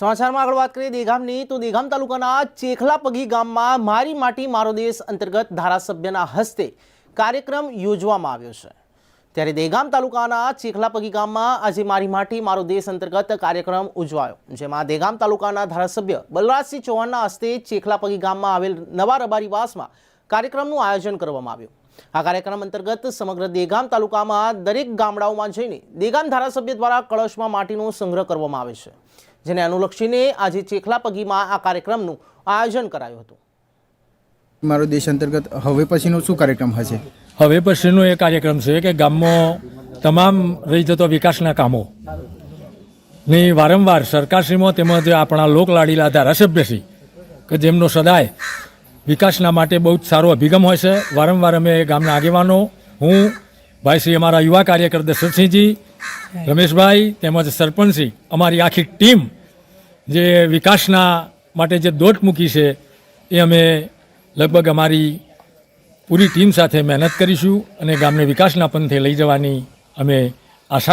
સમાચારમાં આગળ વાત કરીએ દેગામની તો દેગામ તાલુકાના ચેખલાપગી ગામમાં મારી માટી મારો દેશ અંતર્ગત ધારાસભ્યના હસ્તે કાર્યક્રમ યોજવામાં આવ્યો છે. ત્યારે દેગામ તાલુકાના ચેખલાપગી ગામમાં આજે મારી માટી મારો દેશ અંતર્ગત કાર્યક્રમ ઉજવાયો. જેમાં દેગામ તાલુકાના ધારાસભ્ય બલરાજસિંહ ચૌહાણના હસ્તે ચેખલાપગી ગામમાં આવેલ નવા રબારીવાસમાં કાર્યક્રમનું આયોજન કરવામાં આવ્યું. આ કાર્યક્રમ અંતર્ગત સમગ્ર દેગામ તાલુકામાં દરેક ગામડાઓમાં જઈને દેગામ ધારાસભ્ય દ્વારા કળશમાં માટીનો સંગ્રહ કરવામાં આવે છે. જેને અનુલક્ષીને આજે ચેખલાપગીમાં આ કાર્યક્રમનું આયોજન કરાયું હતું. મારો દેશ અંતર્ગત હવે પછીનો શું કાર્યક્રમ હશે? હવે પછીનો એ કાર્યક્રમ છે કે ગામમાં તમામ રહી જતો વિકાસના કામો ની વારંવાર સરકારશ્રીમાં તેમજ આપણા લોકલાડીલા ધારાસભ્યશ્રી કે જેમનો સદાય વિકાસના માટે બહુ જ સારો અભિગમ હોય છે. વારંવાર અમે ગામના આગેવાનો હું ભાઈ શ્રી અમારા યુવા કાર્યકર દશરથસિંહજી રમેશભાઈ તેમજ સરપંચશ્રી અમારી આખી ટીમ જે વિકાસના માટે જે દોટ મૂકી છે, એ અમે લગભગ અમારી પૂરી ટીમ સાથે મહેનત કરીશું અને ગામને વિકાસના પંથે લઈ જવાની અમે આશા